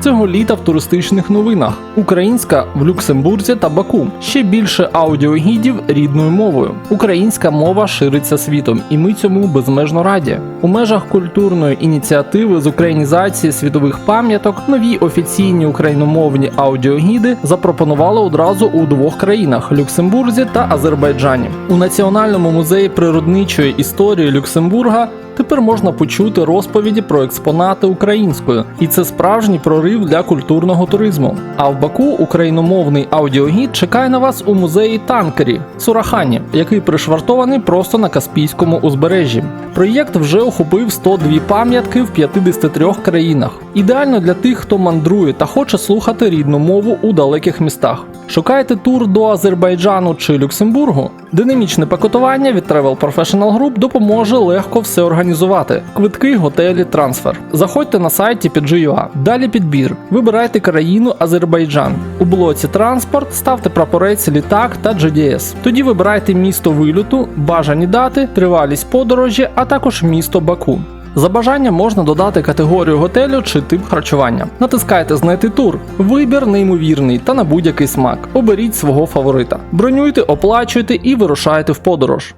цього літа в туристичних новинах. Українська в Люксембурзі та Баку. Ще більше аудіогідів рідною мовою. Українська мова шириться світом, і ми цьому безмежно раді. У межах культурної ініціативи з українізації світових пам'яток нові офіційні україномовні аудіогіди запропонували одразу у двох країнах Люксембурзі та Азербайджані. У Національному музеї природничої історії Люксембурга тепер можна почути розповіді про експонати українською, і це справжній прорив для культурного туризму. А в Баку україномовний аудіогід чекає на вас у музеї Танкері Сурахані, який пришвартований просто на Каспійському узбережжі. Проєкт вже охопив 102 пам'ятки в 53 країнах. Ідеально для тих, хто мандрує та хоче слухати рідну мову у далеких містах. Шукаєте тур до Азербайджану чи Люксембургу? Динамічне пакетування від Travel Professional Group допоможе легко все організувати: квитки, готелі, трансфер. Заходьте на сайті PG.ua. Далі підбір. Вибирайте країну Азербайджан. У блоці транспорт ставте прапорець літак та GDS. Тоді вибирайте місто вильоту, бажані дати, тривалість подорожі, а також місто Баку. За бажанням можна додати категорію готелю чи тип харчування. Натискайте Знайти тур. Вибір неймовірний та на будь-який смак. Оберіть свого фаворита. Бронюйте, оплачуйте і вирушайте в подорож.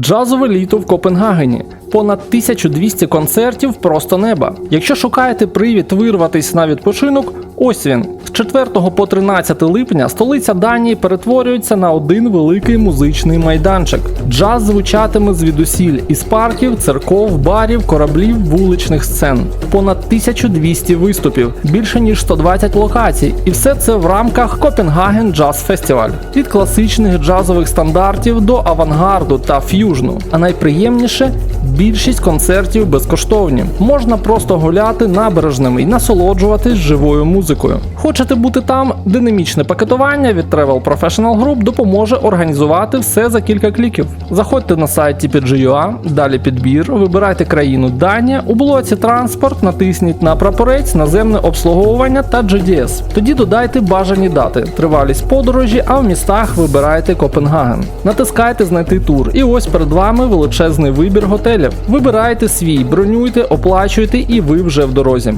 Джазове літо в Копенгагені. Понад 1200 концертів просто неба. Якщо шукаєте привід вирватися на відпочинок, ось він. З 4 по 13 липня столиця Данії перетворюється на один великий музичний майданчик. Джаз звучатиме звідусіль із парків, церков, барів, кораблів, вуличних сцен. Понад 1200 виступів, більше ніж 120 локацій, і все це в рамках Копенгаген Джаз Фестиваль. Від класичних джазових стандартів до авангарду та ф'южну. А найприємніше більшість концертів безкоштовні. Можна просто гуляти набережними і насолоджуватись живою музикою. Хочете бути там? Динамічне пакетування від Travel Professional Group допоможе організувати все за кілька кліків. Заходьте на сайт TPG.ua, далі підбір, вибирайте країну Данія, у блоці транспорт, натисніть на прапорець, наземне обслуговування та GDS. Тоді додайте бажані дати, тривалість подорожі, а в містах вибирайте Копенгаген. Натискайте знайти тур, і ось перед вами величезний вибір готелів. Вибирайте свій, бронюйте, оплачуйте, і ви вже в дорозі.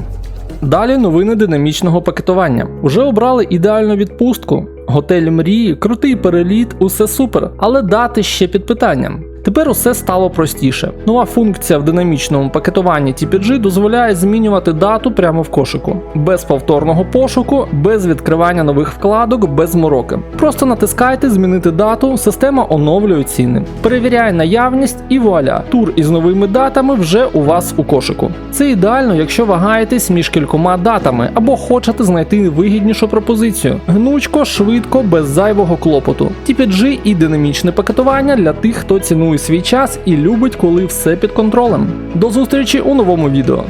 Далі новини динамічного пакетування. Уже обрали ідеальну відпустку. Готель мрії, крутий переліт, усе супер, але дати ще під питанням. Тепер усе стало простіше. Нова функція в динамічному пакетуванні TPG дозволяє змінювати дату прямо в кошику, без повторного пошуку, без відкривання нових вкладок, без мороки. Просто натискайте Змінити дату, система оновлює ціни. Перевіряє наявність і вуаля, тур із новими датами вже у вас у кошику. Це ідеально, якщо вагаєтесь між кількома датами або хочете знайти вигіднішу пропозицію. Гнучко, швидко, без зайвого клопоту. TPG і динамічне пакетування для тих, хто цінує свій час і любить, коли все під контролем. До зустрічі у новому відео.